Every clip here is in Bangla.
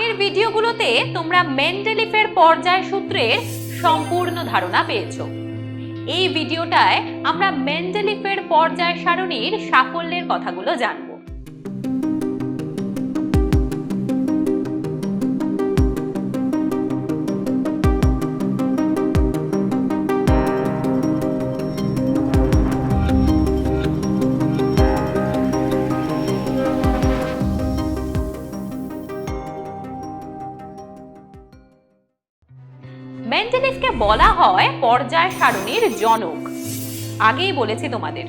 আগের ভিডিওগুলোতে তোমরা মেন্ডেলিফের পর্যায় সূত্রের সম্পূর্ণ ধারণা পেয়েছ। এই ভিডিওটায় আমরা মেন্ডেলিফের পর্যায় সারণীর সাফল্যের কথাগুলো জানব। মেন্ডেলিফকে বলা হয় পর্যায় সারণীর জনক। আগেই বলেছি তোমাদের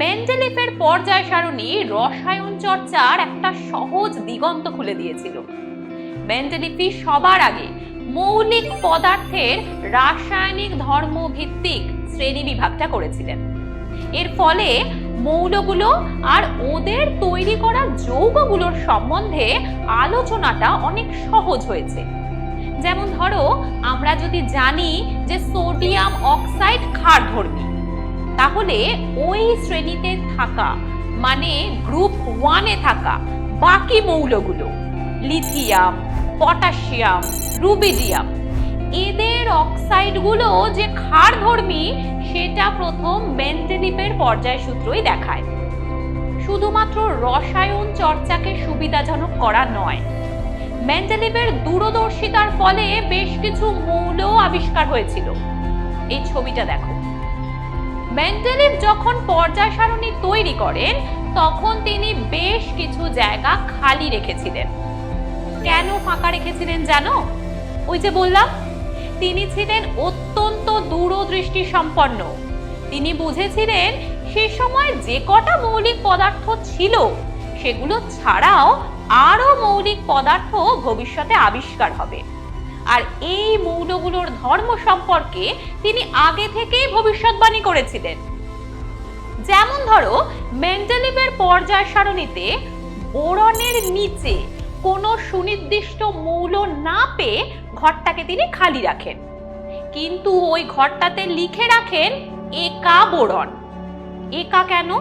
মেন্ডেলিফের পর্যায় সারণী রসায়ন চর্চার একটা সহজ দিগন্ত খুলে দিয়েছিল। মেন্ডেলিফি সবার আগে মৌলিক পদার্থের রাসায়নিক ধর্ম ভিত্তিক শ্রেণি বিভাগটা করেছিলেন। এর ফলে মৌলগুলো আর ওদের তৈরি করা যৌগগুলোর সম্বন্ধে আলোচনাটা অনেক সহজ হয়েছে। যেমন ধরো, আমরা যদি জানি যে সোডিয়াম অক্সাইড ক্ষারধর্মী, তাহলে ওই শ্রেণীতে থাকা মানে গ্রুপ ওয়ানে থাকা বাকি মৌলগুলো, লিথিয়াম, পটাশিয়াম, রুবিডিয়াম, এদের অক্সাইডগুলো যে ক্ষারধর্মী, সেটা প্রথম মেন্ডেলিপের পর্যায় সূত্রই দেখায়। শুধুমাত্র রসায়ন চর্চাকে সুবিধাজনক করা নয় মেন্ডেলিভের দূরদর্শিতার ফলে বেশ কিছু মৌল আবিষ্কার হয়েছিল। এই ছবিটা দেখো। মেন্ডেলিভ যখন পর্যায় সারণী তৈরি করেন, তখন তিনি বেশ কিছু জায়গা খালি রেখেছিলেন। কেন ফাঁকা রেখেছিলেন জানো? ওই যে বললাম, তিনি ছিলেন অত্যন্ত দূরদৃষ্টি সম্পন্ন তিনি বুঝেছিলেন, সে সময় যে কটা মৌলিক পদার্থ ছিল, সেগুলো ছাড়াও আরও মৌলিক পদার্থ ভবিষ্যতে আবিষ্কার হবে। আর এই মৌলগুলোর ধর্ম সম্পর্কে তিনি আগে থেকেই ভবিষ্যৎবাণী করেছিলেন। যেমন ধরো, মেন্ডেলিভের পর্যায় সারণীতে বোরনের নিচে কোনো সুনির্দিষ্ট মৌল না পেয়ে ঘরটাকে তিনি খালি রাখেন। কিন্তু ওই ঘরটাতে লিখে রাখেন একা বোরন। একা কেন?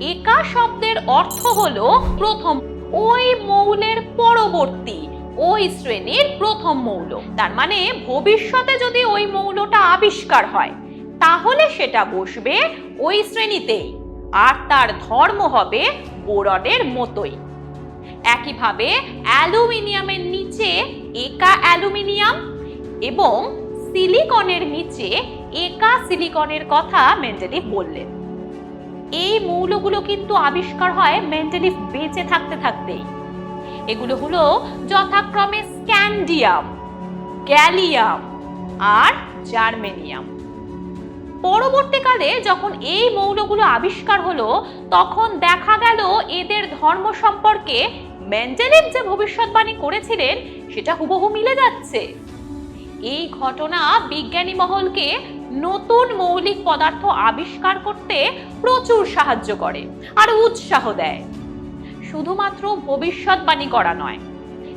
একা শব্দের অর্থ হলো প্রথম ওই মৌলের পরবর্তী, ওই শ্রেণির প্রথম মৌল। তার মানে ভবিষ্যতে যদি ওই মৌলটা আবিষ্কার হয়, তাহলে সেটা বসবে ওই শ্রেণীতেই, আর তার ধর্ম হবে বোরনের মতোই। একইভাবে অ্যালুমিনিয়ামের নিচে একা অ্যালুমিনিয়াম এবং সিলিকনের নিচে একা সিলিকনের কথা মেন্ডেলিভ বললেন। এই মৌলগুলো কিন্তু আবিষ্কার হয় মেন্ডেলিভ বেঁচে থাকতে থাকতেই। এগুলো হলো যথাক্রমে স্ক্যান্ডিয়াম, গ্যালিয়াম আর জার্মেনিয়াম। পরবর্তীকালে যখন এই মৌলগুলো আবিষ্কার হলো, তখন দেখা গেল এদের ধর্ম সম্পর্কে মেন্ডেলিভ যে ভবিষ্যৎবাণী করেছিলেন, সেটা হুবহু মিলে যাচ্ছে। এই ঘটনা বিজ্ঞানী মহলকে নতুন মৌলিক পদার্থ আবিষ্কার করতে প্রচুর সাহায্য করে আর উৎসাহ দেয়। শুধুমাত্র ভবিষ্যৎবাণী করা নয়,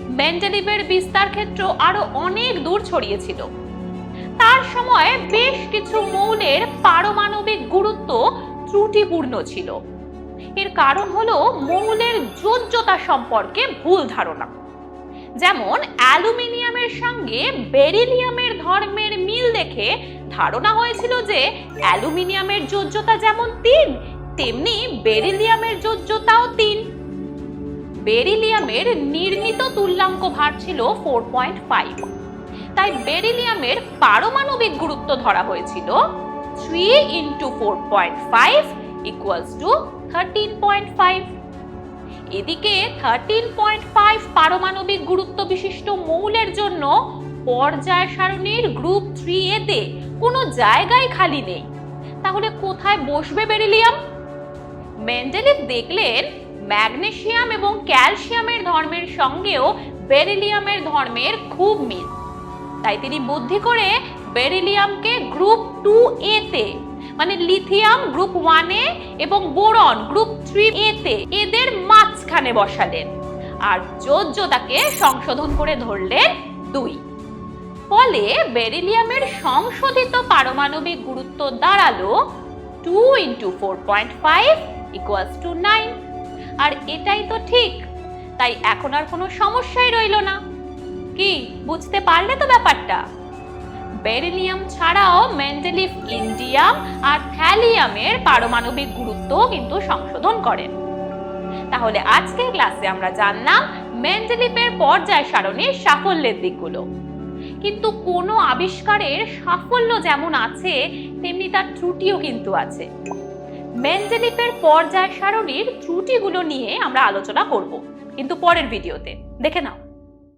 মেন্ডেলিভের বিস্তার ক্ষেত্র আরও অনেক দূর ছড়িয়েছিল। তার সময় বেশ কিছু মৌলের পারমাণবিক গুরুত্ব ত্রুটিপূর্ণ ছিল। এর কারণ হলো মৌলের যোজ্যতা সম্পর্কে ভুল ধারণা। যেমন অ্যালুমিনিয়ামের সঙ্গে বেরিলিয়ামের ধর্মের মিল দেখে ধারণা হয়েছিল যে অ্যালুমিনিয়ামের যোজ্যতা যেমন তিন, তেমনি বেরিলিয়ামের যোজ্যতাও তিন। বেরিলিয়ামের নির্ণীত তুল্যাঙ্ক ভার ছিল ফোর পয়েন্ট ফাইভ তাই বেরিলিয়ামের পারমাণবিক গুরুত্ব ধরা হয়েছিল three into four point five equals to thirteen point five এদিকে থার্টিন পয়েন্ট ফাইভ পারমাণবিক গুরুত্ব বিশিষ্ট মৌলের জন্য পর্যায় সারণীর গ্রুপ থ্রি এতে কোনো জায়গায় খালি নেই। তাহলে কোথায় বসবে বেরিলিয়াম? মেন্ডেলিভ দেখলেন ম্যাগনেসিয়াম এবং ক্যালসিয়ামের ধর্মের সঙ্গেও বেরিলিয়ামের ধর্মের খুব মিল। তাই তিনি বুদ্ধি করে বেরিলিয়ামকে গ্রুপ টু এতে মানে লিথিয়াম গ্রুপ ওয়ানে এবং বোরন গ্রুপ থ্রি এতে এদের মাঝখানে বসালেন। আর যোজ্যতাকে সংশোধন করে ধরলেন দুই। ফলে বেরিলিয়ামের সংশোধিত পারমাণবিক গুরুত্ব দাঁড়াল two into four point five equals to nine আর এটাই তো ঠিক, তাই এখন আর কোনো সমস্যাই রইল না। কি, বুঝতে পারলে তো ব্যাপারটা? বেরিলিয়াম ছাড়াও মেন্ডেলিফ ইন্ডিয়াম আর থ্যালিয়ামের পারমাণবিক গুরুত্ব কিন্তু সংশোধন করেন। তাহলে আজকের ক্লাসে আমরা জানলাম মেন্ডেলিফের পর্যায় সারণীর সাফল্যের দিকগুলো। কিন্তু কোনো আবিষ্কারের সাফল্য যেমন আছে, তেমনি তার ত্রুটিও কিন্তু আছে। মেন্ডেলিফের পর্যায় সারণীর ত্রুটিগুলো নিয়ে আমরা আলোচনা করব। কিন্তু পরের ভিডিওতে। দেখে নাও।